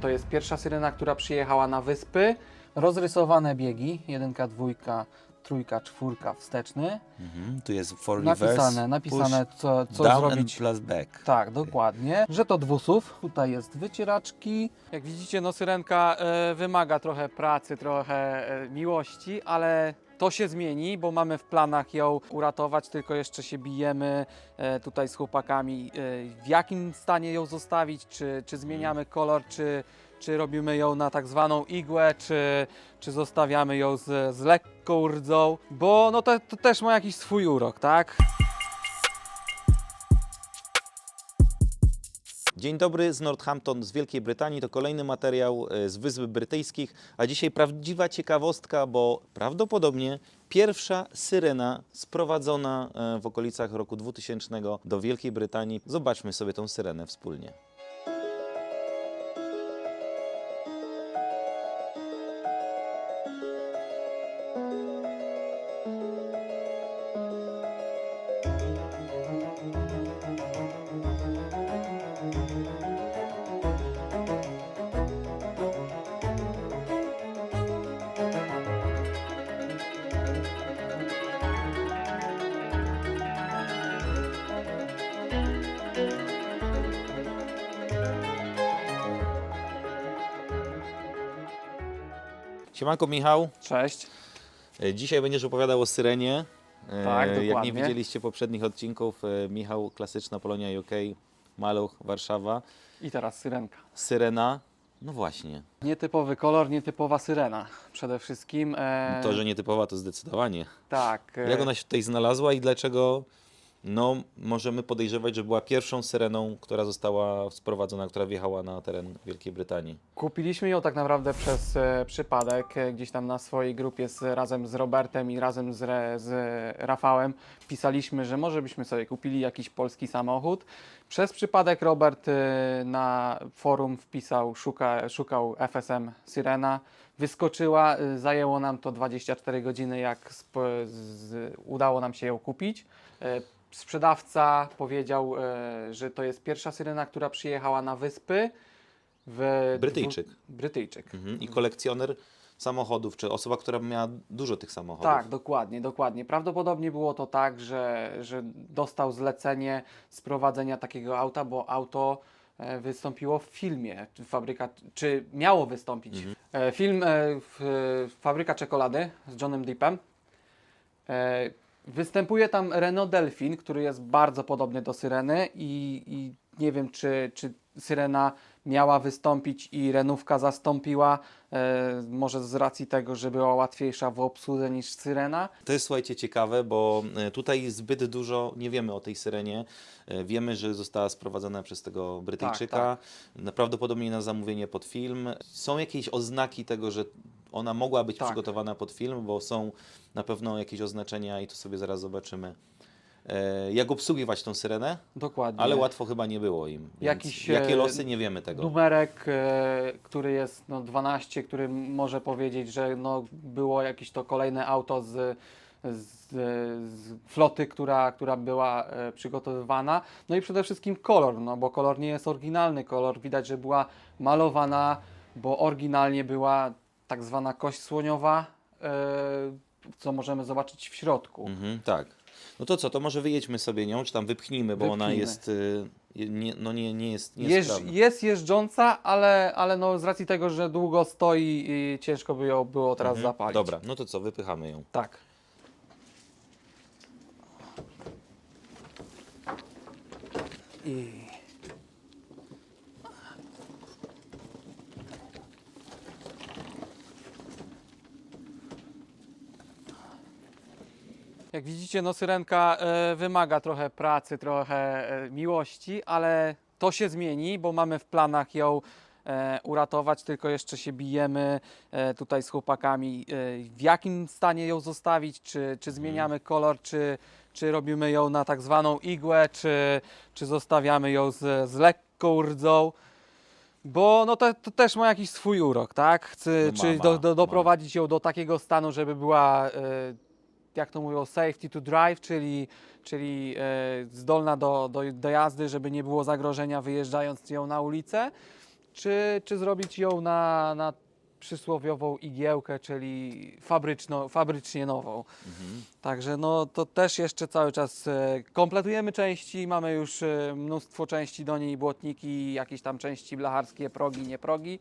To jest pierwsza syrena, która przyjechała na wyspy. Rozrysowane biegi, jedynka, dwójka, trójka, czwórka, wsteczny. Mhm. Tu jest for Napisane, reverse, napisane co, push, co down zrobić. and plus back. Tak, dokładnie. Że to dwusów. Tutaj jest wycieraczki. Jak widzicie, no syrenka e, wymaga trochę pracy, trochę e, miłości, ale to się zmieni, bo mamy w planach ją uratować, tylko jeszcze się bijemy e, tutaj z chłopakami, e, w jakim stanie ją zostawić, czy, czy zmieniamy kolor, czy, czy robimy ją na tak zwaną igłę, czy, czy zostawiamy ją z, z lekką rdzą, bo no to, to też ma jakiś swój urok, tak? Dzień dobry z Northampton z Wielkiej Brytanii. To kolejny materiał e, z Wysp Brytyjskich, a dzisiaj prawdziwa ciekawostka, bo prawdopodobnie pierwsza syrena sprowadzona e, w okolicach roku 2000 do Wielkiej Brytanii. Zobaczmy sobie tą syrenę wspólnie. Siemanko Michał, Cześć. E, dzisiaj będziesz opowiadał o syrenie. E, Tak, Jak nie widzieliście poprzednich odcinków, e, Michał, klasyczna Polonia UK, Maluch, Warszawa, I teraz syrenka. syrena. No właśnie, Nietypowy kolor, nietypowa syrena przede wszystkim. E, to, że nietypowa to zdecydowanie. Tak. e, Jak ona się tutaj znalazła i dlaczego no, możemy podejrzewać, że była pierwszą syreną, która została sprowadzona, która wjechała na teren Wielkiej Brytanii. Kupiliśmy ją tak naprawdę przez e, przypadek. E, gdzieś tam na swojej grupie z, razem z Robertem i razem z, Re, z Rafałem pisaliśmy, że może byśmy sobie kupili jakiś polski samochód. Przez przypadek Robert e, na forum wpisał, szuka, szukał FSM Syrena. Wyskoczyła, e, zajęło nam to 24 godziny, jak z, udało nam się ją kupić. E, Sprzedawca powiedział, e, że to jest pierwsza syrena, która przyjechała na wyspy. W Brytyjczyk. dwu- Brytyjczyk. Mhm. I kolekcjoner samochodów, czy osoba, która miała dużo tych samochodów. Tak, dokładnie, dokładnie. Prawdopodobnie było to tak, że, że dostał zlecenie sprowadzenia takiego auta, bo auto e, wystąpiło w filmie czy Fabryka, czy miało wystąpić. Film e, w, Fabryka Czekolady z Johnem Deepem. Występuje tam Renault Delfin, który jest bardzo podobny do Syreny i, i nie wiem, czy, czy Syrena miała wystąpić i Renówka zastąpiła, e, może z racji tego, że była łatwiejsza w obsłudze niż Syrena. To jest słuchajcie ciekawe, bo e, tutaj zbyt dużo nie wiemy o tej syrenie. E, Wiemy, że została sprowadzona przez tego Brytyjczyka, na- prawdopodobnie na zamówienie pod film. Są jakieś oznaki tego, że ona mogła być Tak. przygotowana pod film, bo są na pewno jakieś oznaczenia i to sobie zaraz zobaczymy. E, Jak obsługiwać tą syrenę, Dokładnie. ale łatwo chyba nie było im. Więc Jakiś, jakie e, losy, nie wiemy tego. Numerek, e, który jest no, 12, który może powiedzieć, że no, było jakieś to kolejne auto z, z, z floty, która, która była e, przygotowywana. No i przede wszystkim kolor, no bo kolor nie jest oryginalny. Kolor widać, że była malowana, bo oryginalnie była tak zwana kość słoniowa, e, co możemy zobaczyć w środku. Mhm, tak. No to co, to może wyjedźmy sobie nią, czy tam wypchnijmy, bo ona Wypchnijmy. jest, y, nie, no nie, nie jest, nie jest Jeż, sprawna. jest jeżdżąca, ale, ale no z racji tego, że długo stoi i ciężko by ją było teraz Mhm. zapalić. Dobra, no to co, wypychamy ją. Tak. I... Jak widzicie, no syrenka e, wymaga trochę pracy, trochę e, miłości, ale to się zmieni, bo mamy w planach ją e, uratować, tylko jeszcze się bijemy tutaj z chłopakami, w jakim stanie ją zostawić, czy, czy zmieniamy kolor, czy, czy robimy ją na tak zwaną igłę, czy, czy zostawiamy ją z, z lekką rdzą. Bo no to, to też ma jakiś swój urok, tak? Chcę, No ma, czy ma, do, do, ma. doprowadzić ją do takiego stanu, żeby była, jak to mówią, safety to drive, czyli, czyli e, zdolna do, do, do jazdy, żeby nie było zagrożenia wyjeżdżając ją na ulicę. czy, czy zrobić ją na, na przysłowiową igiełkę, czyli fabryczno, fabrycznie nową. Także no to też jeszcze cały czas e, kompletujemy części, mamy już e, mnóstwo części do niej, błotniki, jakieś tam części blacharskie, progi, nie progi.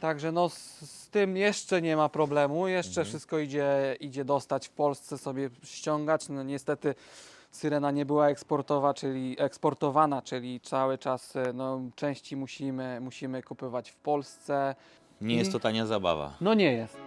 Także no z, z tym jeszcze nie ma problemu, jeszcze wszystko idzie, idzie dostać w Polsce sobie ściągać. No niestety Syrena nie była eksportowa, czyli eksportowana, czyli cały czas e, no, części musimy, musimy kupować w Polsce. Nie jest to tania zabawa. No nie jest.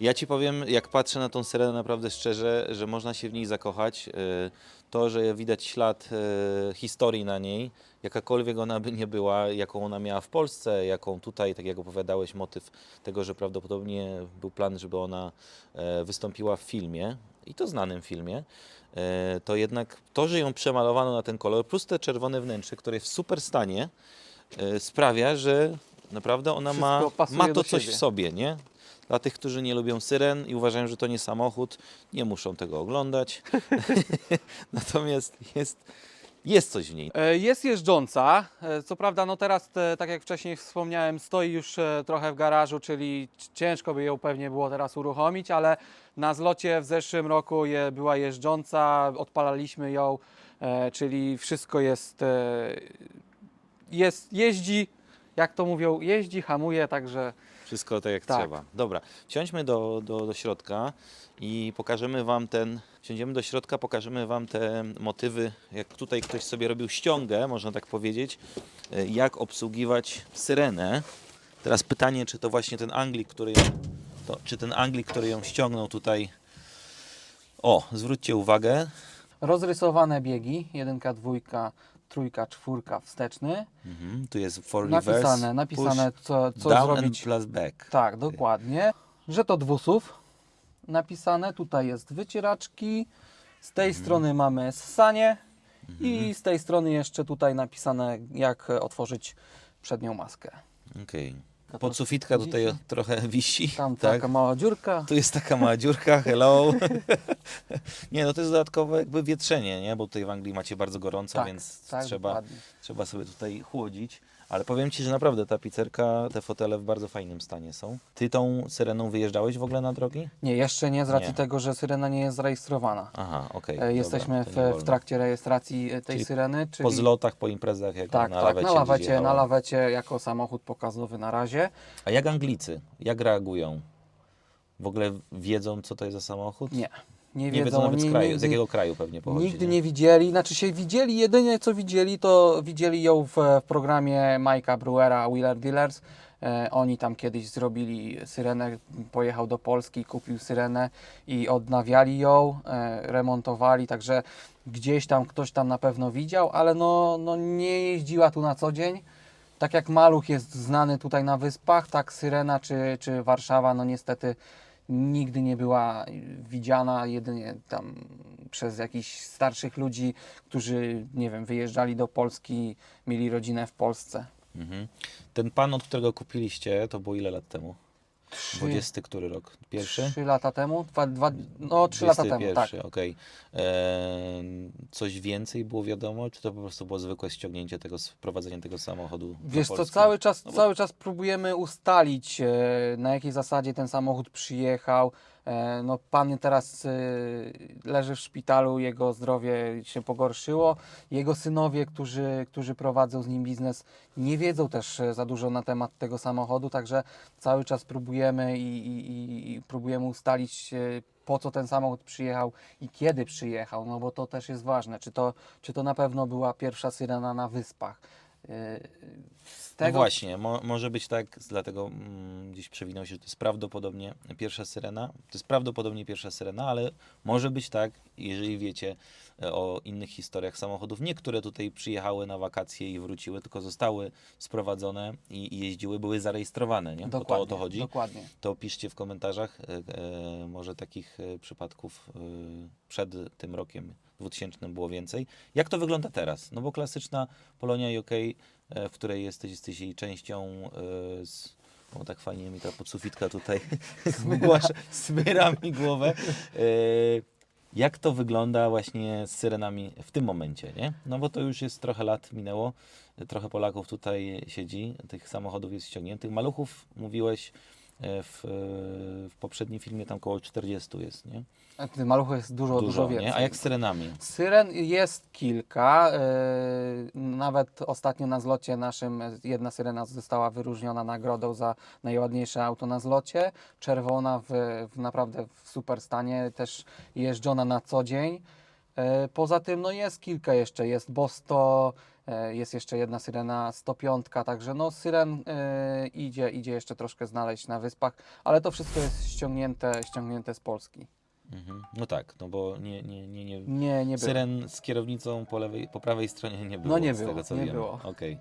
Ja ci powiem, jak patrzę na tą syrenę naprawdę szczerze, że można się w niej zakochać. E, To, że widać ślad e, historii na niej, jakakolwiek ona by nie była, jaką ona miała w Polsce, jaką tutaj, tak jak opowiadałeś, motyw tego, że prawdopodobnie był plan, żeby ona e, wystąpiła w filmie i to znanym filmie, to jednak to, że ją przemalowano na ten kolor, plus te czerwone wnętrze, które jest w super stanie, sprawia, że naprawdę ona ma, Wszystko ma to coś siebie. w sobie, nie? Dla tych, którzy nie lubią syren i uważają, że to nie samochód, nie muszą tego oglądać. Natomiast jest, jest coś w niej. E, Jest jeżdżąca. E, Co prawda, no teraz, tak jak wcześniej wspomniałem, stoi już e, trochę w garażu, czyli ciężko by ją pewnie było teraz uruchomić, ale na zlocie w zeszłym roku je, była jeżdżąca, odpalaliśmy ją, czyli wszystko jest, jest, jeździ, jak to mówią, jeździ, hamuje, także Wszystko tak jak Tak. trzeba. Dobra, wsiądźmy do, do, do środka i pokażemy Wam ten. Wsiądziemy do środka, pokażemy Wam te motywy, jak tutaj ktoś sobie robił ściągę, można tak powiedzieć, e, jak obsługiwać syrenę. Teraz pytanie, czy to właśnie ten Anglik, który ją, to, czy ten Anglik, który ją ściągnął tutaj. O, zwróćcie uwagę, rozrysowane biegi, jedynka, dwójka, trójka, czwórka, wsteczny, mhm, tu jest for napisane, reverse, napisane co, push, co down zrobić. and plus back. Tak, dokładnie. Że to dwusów napisane. Tutaj jest wycieraczki. Z tej Mhm. strony mamy ssanie. I z tej strony jeszcze tutaj napisane, jak otworzyć przednią maskę. Okej. Podsufitka tutaj widzicie? trochę wisi. Tam tak? taka mała dziurka. Tu jest taka mała dziurka, hello. nie, no to jest dodatkowe jakby wietrzenie, nie? Bo tutaj w Anglii macie bardzo gorąco, Tak, więc tak, trzeba, dokładnie. trzeba sobie tutaj chłodzić. Ale powiem Ci, że naprawdę ta pizzerka, te fotele w bardzo fajnym stanie są. Ty tą syreną wyjeżdżałeś w ogóle na drogi? Nie, jeszcze nie z racji Nie. tego, że syrena nie jest zarejestrowana. Aha, okej. E, dobra, Jesteśmy to w, w wolno. trakcie rejestracji e, tej Czyli syreny. Czyli Po zlotach, po imprezach, jak tak, na tak, lawecie na gdzieś lawecie, na jechała. lawecie jako samochód pokazowy na razie. A jak Anglicy? Jak reagują? W ogóle wiedzą, co to jest za samochód? Nie, nie, Nie wiedzą, nawet z kraju. Z nigdy- jakiego kraju pewnie pochodzi? Nigdy nie widzieli, znaczy się widzieli, jedynie co widzieli, to widzieli ją w, w programie Majka Brewera Wheeler Dealers. E, oni tam kiedyś zrobili syrenę, pojechał do Polski, kupił syrenę i odnawiali ją, e, remontowali, także gdzieś tam ktoś tam na pewno widział, ale no, no nie jeździła tu na co dzień. Tak jak Maluch jest znany tutaj na wyspach, tak Syrena czy, czy Warszawa, no niestety nigdy nie była widziana, jedynie tam przez jakichś starszych ludzi, którzy, nie wiem, wyjeżdżali do Polski, mieli rodzinę w Polsce. Mhm. Ten pan, od którego kupiliście, to było ile lat temu? 20 który rok? Pierwszy? Trzy lata temu? Dwa, dwa, no, trzy lata temu, tak. 21, okej. Eee, Coś więcej było wiadomo, czy to po prostu było zwykłe ściągnięcie tego, wprowadzenie tego samochodu Wiesz co, cały czas, No bo- cały czas próbujemy ustalić, e, na jakiej zasadzie ten samochód przyjechał. E, No, pan teraz e, leży w szpitalu, jego zdrowie się pogorszyło. Jego synowie, którzy, którzy prowadzą z nim biznes, nie wiedzą też e, za dużo na temat tego samochodu, także cały czas próbujemy i, i, i- i próbujemy ustalić, e, po co ten samochód przyjechał i kiedy przyjechał, no bo to też jest ważne. Czy to, czy to na pewno była pierwsza syrena na wyspach? E, Z No tego, właśnie, mo, może być tak, dlatego mm, gdzieś przewinął się, że to jest prawdopodobnie pierwsza syrena. To jest prawdopodobnie pierwsza syrena, ale może być tak, jeżeli wiecie, e, o innych historiach samochodów. Niektóre tutaj przyjechały na wakacje i wróciły, tylko zostały sprowadzone i, i jeździły, były zarejestrowane, nie? Bo to o to chodzi. Dokładnie. To piszcie w komentarzach e, e, może takich e, przypadków e, przed tym rokiem 2000 było więcej. Jak to wygląda teraz? No bo klasyczna Polonia UK, e, w której jesteś, jesteś jej częścią e, z, o, tak fajnie mi ta podsufitka tutaj smyra mi głowę. E, jak to wygląda właśnie z syrenami w tym momencie, nie? No bo to już jest trochę lat minęło, trochę Polaków tutaj siedzi, tych samochodów jest ściągniętych. Maluchów mówiłeś w, w poprzednim filmie tam około 40 jest, nie? A Tych maluchów jest dużo, dużo, więcej. nie? A jak z syrenami? Syren jest kilka. yy, Nawet ostatnio na zlocie naszym e, jedna syrena została wyróżniona nagrodą za najładniejsze auto na zlocie. Czerwona w, w naprawdę w super stanie, też jeżdżona na co dzień. E, Poza tym no jest kilka jeszcze, jest Bosto, e, jest jeszcze jedna syrena 105, także no syren e, idzie, idzie jeszcze troszkę znaleźć na wyspach, ale to wszystko jest ściągnięte, ściągnięte z Polski. Mhm. No tak, no bo nie, nie, nie, nie. Nie, nie. Syren z kierownicą po, lewej, po prawej stronie nie było. nie z było, tego co nie wiem. było. Okej.